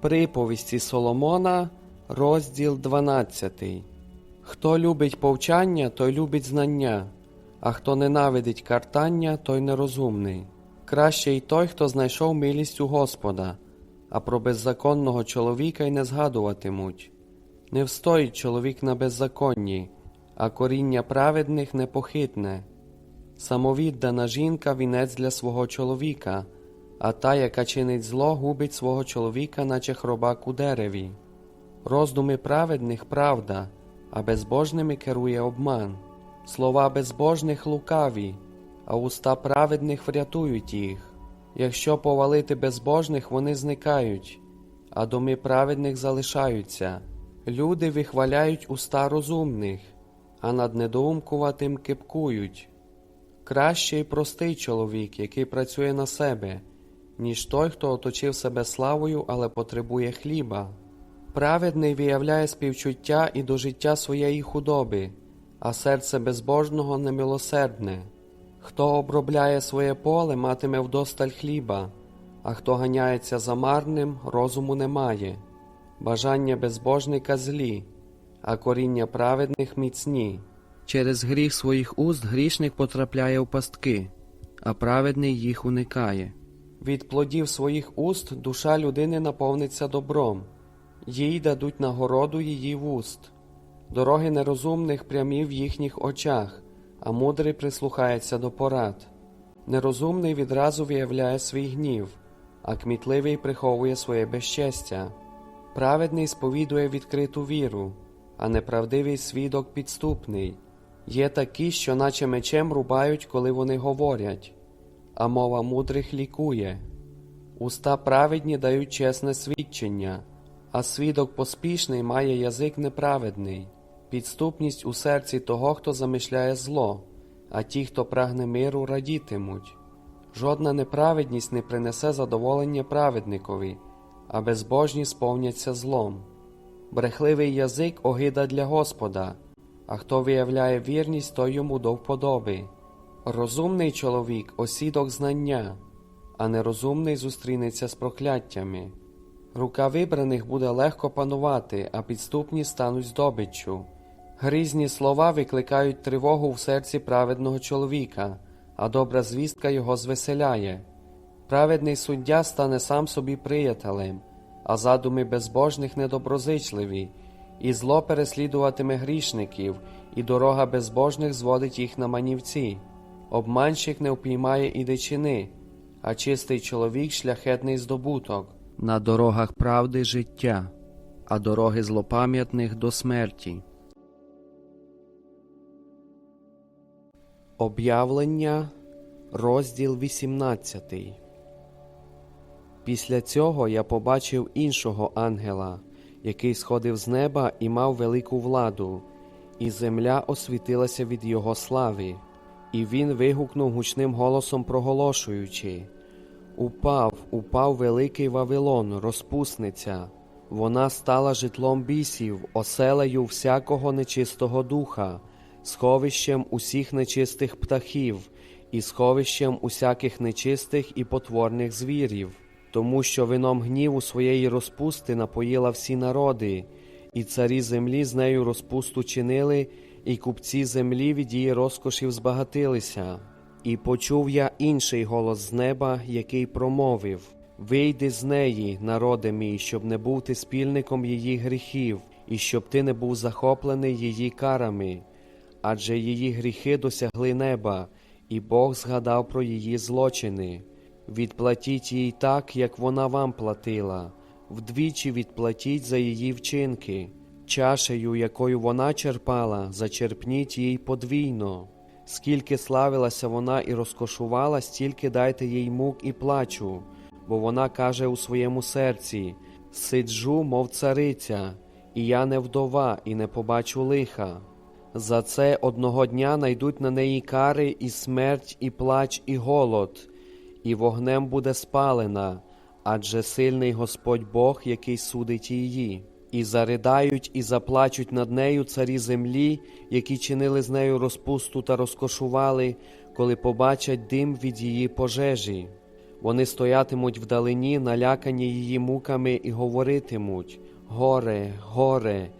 Приповісті Соломона, розділ 12. Хто любить повчання, той любить знання, а хто ненавидить картання, той нерозумний. Краще й той, хто знайшов милість у Господа, а про беззаконного чоловіка й не згадуватимуть. Не встоїть чоловік на беззаконні, а коріння праведних непохитне. Самовіддана жінка вінець для свого чоловіка, а та, яка чинить зло, губить свого чоловіка, наче хробак у дереві. Роздуми праведних правда, а безбожними керує обман. Слова безбожних лукаві, а уста праведних врятують їх. Якщо повалити безбожних, вони зникають, а доми праведних залишаються. Люди вихваляють уста розумних, а над недоумкуватим кипкують. Краще й простий чоловік, який працює на себе, ніж той, хто оточив себе славою, але потребує хліба. Праведний виявляє співчуття і до життя своєї худоби, а серце безбожного немилосердне. Хто обробляє своє поле, матиме вдосталь хліба, а хто ганяється за марним, розуму немає. Бажання безбожника злі, а коріння праведних міцні. Через гріх своїх уст грішник потрапляє в пастки, а праведний їх уникає. Від плодів своїх уст душа людини наповниться добром, їй дадуть нагороду її вуст. Дороги нерозумних прямі в їхніх очах, а мудрий прислухається до порад. Нерозумний відразу виявляє свій гнів, а кмітливий приховує своє безчестя. Праведний сповідує відкриту віру, а неправдивий свідок підступний. Є такі, що наче мечем рубають, коли вони говорять, а мова мудрих лікує. Уста праведні дають чесне свідчення, а свідок поспішний має язик неправедний, підступність у серці того, хто замишляє зло, а ті, хто прагне миру, радітимуть. Жодна неправедність не принесе задоволення праведникові, а безбожні сповняться злом. Брехливий язик огида для Господа, а хто виявляє вірність, той йому до вподоби. Розумний чоловік осідок знання, а нерозумний зустрінеться з прокляттями. Рука вибраних буде легко панувати, а підступні стануть здобиччю. Грізні слова викликають тривогу в серці праведного чоловіка, а добра звістка його звеселяє. Праведний суддя стане сам собі приятелем, а задуми безбожних недоброзичливі, і зло переслідуватиме грішників, і дорога безбожних зводить їх на манівці. Обманщик не впіймає і дичини, а чистий чоловік шляхетний здобуток. На дорогах правди життя, а дороги злопам'ятних до смерті. Об'явлення, розділ 18 Після цього я побачив іншого ангела, який сходив з неба і мав велику владу, і земля освітилася від його слави, і він вигукнув гучним голосом, проголошуючи Упав, упав великий Вавилон, розпусниця. Вона стала житлом бісів, оселею всякого нечистого духа, сховищем усіх нечистих птахів і сховищем усяких нечистих і потворних звірів, тому що вином гніву своєї розпусти напоїла всі народи, і царі землі з нею розпусту чинили, і купці землі від її розкошів збагатилися. І почув я інший голос з неба, який промовив Вийди з неї, народе мій, щоб не був ти спільником її гріхів, і щоб ти не був захоплений її карами, адже її гріхи досягли неба, і Бог згадав про її злочини. Відплатіть їй так, як вона вам платила, вдвічі відплатіть за її вчинки, чашею, якою вона черпала, зачерпніть їй подвійно. Скільки славилася вона і розкошувала, стільки дайте їй мук і плачу, бо вона каже у своєму серці Сиджу, мов цариця, і я не вдова, і не побачу лиха. За це одного дня найдуть на неї кари, і смерть, і плач, і голод, і вогнем буде спалена, адже сильний Господь Бог, який судить її. І заридають і заплачуть над нею царі землі, які чинили з нею розпусту та розкошували, коли побачать дим від її пожежі. Вони стоятимуть вдалині, налякані її муками, і говоритимуть: Горе, горе,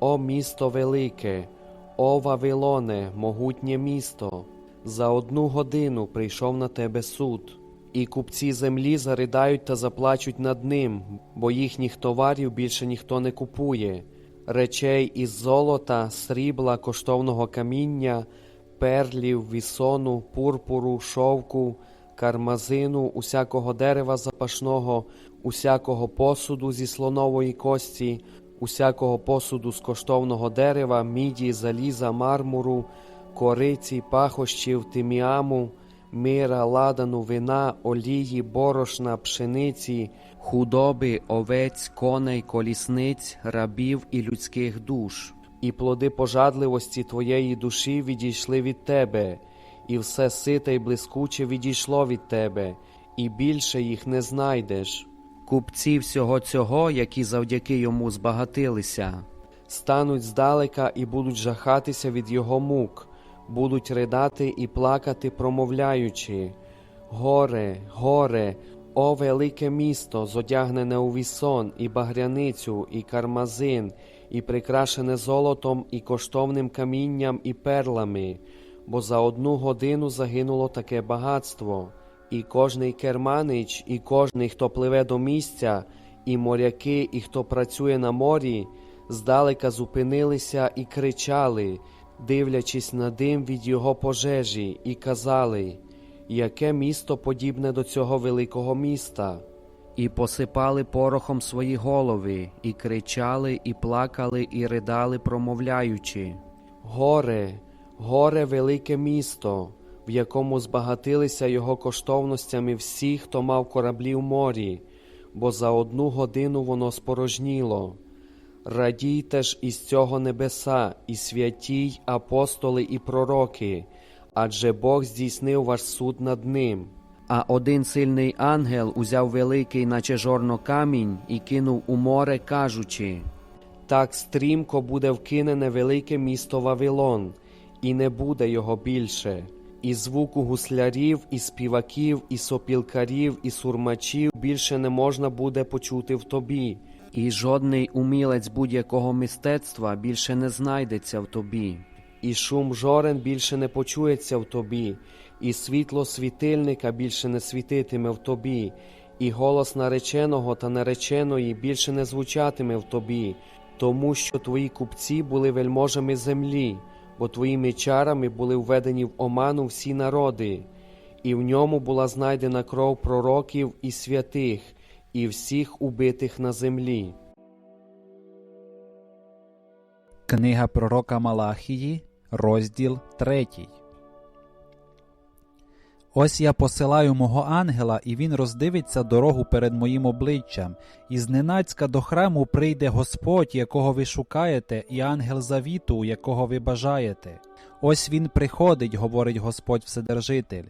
о місто велике, о Вавилоне, могутнє місто. За одну годину прийшов на тебе суд, і купці землі заридають та заплачуть над ним, бо їхніх товарів більше ніхто не купує. Речей із золота, срібла, коштовного каміння, перлів, вісону, пурпуру, шовку, кармазину, усякого дерева запашного, усякого посуду зі слонової кості, усякого посуду з коштовного дерева, міді, заліза, мармуру, кориці, пахощів, тиміаму, мира, ладану, вина, олії, борошна, пшениці, худоби, овець, коней, колісниць, рабів і людських душ. І плоди пожадливості твоєї душі відійшли від тебе, і все сите й блискуче відійшло від тебе, і більше їх не знайдеш. Купці всього цього, які завдяки йому збагатилися, стануть здалека і будуть жахатися від його мук, будуть ридати і плакати, промовляючи: Горе, горе, о велике місто, зодягнене у вісон, і багряницю, і кармазин, і прикрашене золотом, і коштовним камінням, і перлами, бо за одну годину загинуло таке багатство. І кожний керманич, і кожний, хто пливе до місця, і моряки, і хто працює на морі, здалека зупинилися і кричали, дивлячись на дим від його пожежі, і казали, яке місто подібне до цього великого міста. І посипали порохом свої голови, і кричали, і плакали, і ридали, промовляючи: Горе, горе, велике місто, в якому збагатилися його коштовностями всі, хто мав кораблі в морі, бо за одну годину воно спорожніло. Радійте ж із цього небеса, і святі й апостоли і пророки, адже Бог здійснив ваш суд над ним. А один сильний ангел узяв великий, наче жорно камінь, і кинув у море, кажучи: Так стрімко буде вкинене велике місто Вавилон, і не буде його більше. І звуку гуслярів, і співаків, і сопілкарів, і сурмачів більше не можна буде почути в тобі, і жодний умілець будь-якого мистецтва більше не знайдеться в тобі, і шум жорен більше не почується в тобі, і світло світильника більше не світитиме в тобі, і голос нареченого та нареченої більше не звучатиме в тобі, тому що твої купці були вельможами землі бо твоїми чарами були введені в оману всі народи, і в ньому була знайдена кров пророків і святих, і всіх убитих на землі. Книга пророка Малахії, розділ 3. Ось я посилаю мого ангела, і він роздивиться дорогу перед моїм обличчям, і зненацька до храму прийде Господь, якого ви шукаєте, і ангел завіту, якого ви бажаєте. Ось він приходить, говорить Господь Вседержитель.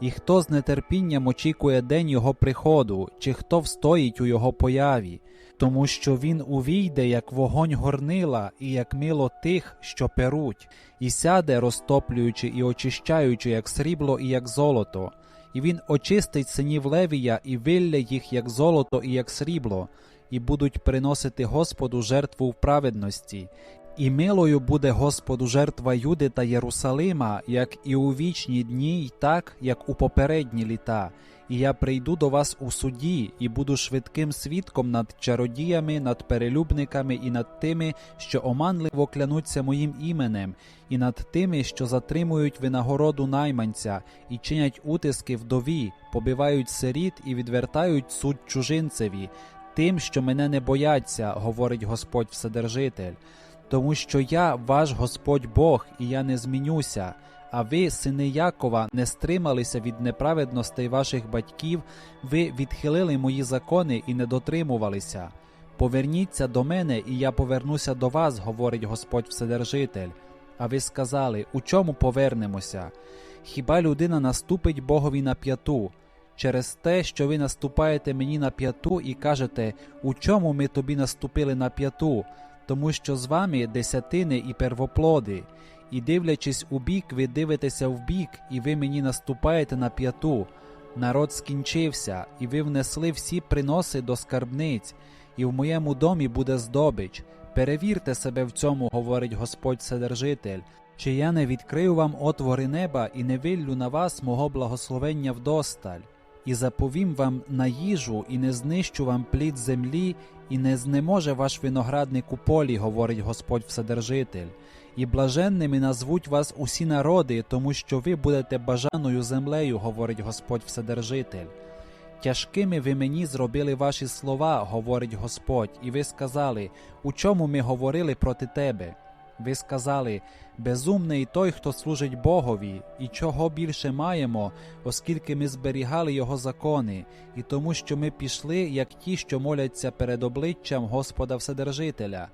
І хто з нетерпінням очікує день його приходу, чи хто встоїть у його появі, тому що він увійде, як вогонь горнила, і як мило тих, що перуть, і сяде, розтоплюючи і очищаючи, як срібло і як золото, і він очистить синів Левія і вилля їх, як золото і як срібло, і будуть приносити Господу жертву в праведності. І милою буде Господу жертва Юди та Єрусалима, як і у вічні дні, й так, як у попередні літа. І я прийду до вас у суді, і буду швидким свідком над чародіями, над перелюбниками і над тими, що оманливо клянуться моїм іменем, і над тими, що затримують винагороду найманця, і чинять утиски вдові, побивають сиріт і відвертають суд чужинцеві, тим, що мене не бояться, говорить Господь Вседержитель. Тому що я ваш Господь Бог, і я не змінюся. А ви, сини Якова, не стрималися від неправедностей ваших батьків, ви відхилили мої закони і не дотримувалися. Поверніться до мене, і я повернуся до вас, говорить Господь Вседержитель. А ви сказали, у чому повернемося? Хіба людина наступить Богові на п'яту? Через те, що ви наступаєте мені на п'яту і кажете, у чому ми тобі наступили на п'яту? Тому що з вами десятини і первоплоди, і дивлячись у бік, ви дивитеся в бік, і ви мені наступаєте на п'яту. Народ скінчився, і ви внесли всі приноси до скарбниць, і в моєму домі буде здобич. Перевірте себе в цьому, говорить Господь Вседержитель. Чи я не відкрию вам отвори неба і не виллю на вас мого благословення вдосталь, і заповім вам на їжу, і не знищу вам плід землі, і не знеможе ваш виноградник у полі, говорить Господь Вседержитель. І блаженними назвуть вас усі народи, тому що ви будете бажаною землею, говорить Господь Вседержитель. Тяжкими ви мені зробили ваші слова, говорить Господь, і ви сказали, у чому ми говорили проти тебе? Ви сказали, безумний той, хто служить Богові, і чого більше маємо, оскільки ми зберігали Його закони, і тому, що ми пішли, як ті, що моляться перед обличчям Господа Вседержителя.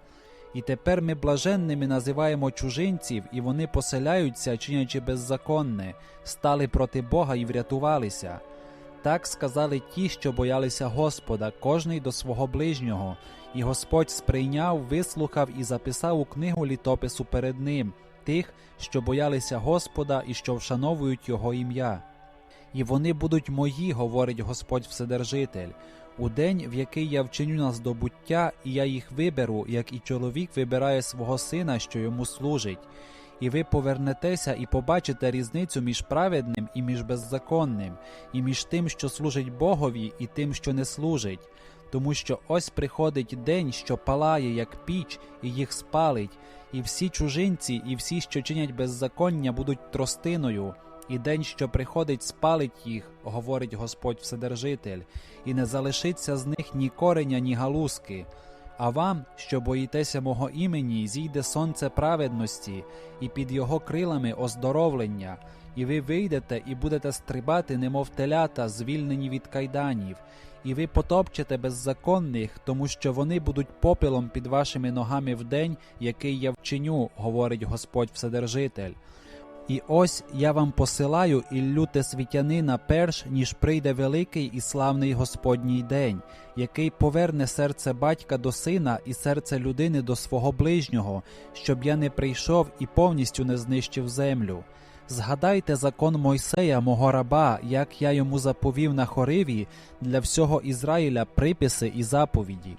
І тепер ми блаженними називаємо чужинців, і вони поселяються, чинячи беззаконне, стали проти Бога і врятувалися. Так сказали ті, що боялися Господа, кожний до свого ближнього, і Господь сприйняв, вислухав і записав у книгу літопису перед ним тих, що боялися Господа і що вшановують Його ім'я. І вони будуть мої, говорить Господь Вседержитель, у день, в який я вчиню на здобуття, і я їх виберу, як і чоловік вибирає свого сина, що йому служить. І ви повернетеся і побачите різницю між праведним і між беззаконним, і між тим, що служить Богові, і тим, що не служить. Тому що ось приходить день, що палає, як піч, і їх спалить, і всі чужинці, і всі, що чинять беззаконня, будуть тростиною, і день, що приходить, спалить їх, говорить Господь Вседержитель, і не залишиться з них ні кореня, ні галузки. А вам, що боїтеся мого імені, зійде сонце праведності, і під його крилами оздоровлення, і ви вийдете і будете стрибати, немов телята, звільнені від кайданів, і ви потопчете беззаконних, тому що вони будуть попелом під вашими ногами в день, який я вчиню, говорить Господь Вседержитель. І ось я вам посилаю Іллю Тесвітянина перш, ніж прийде великий і славний Господній день, який поверне серце батька до сина і серце людини до свого ближнього, щоб я не прийшов і повністю не знищив землю. Згадайте закон Мойсея, мого раба, як я йому заповів на хориві для всього Ізраїля приписи і заповіді.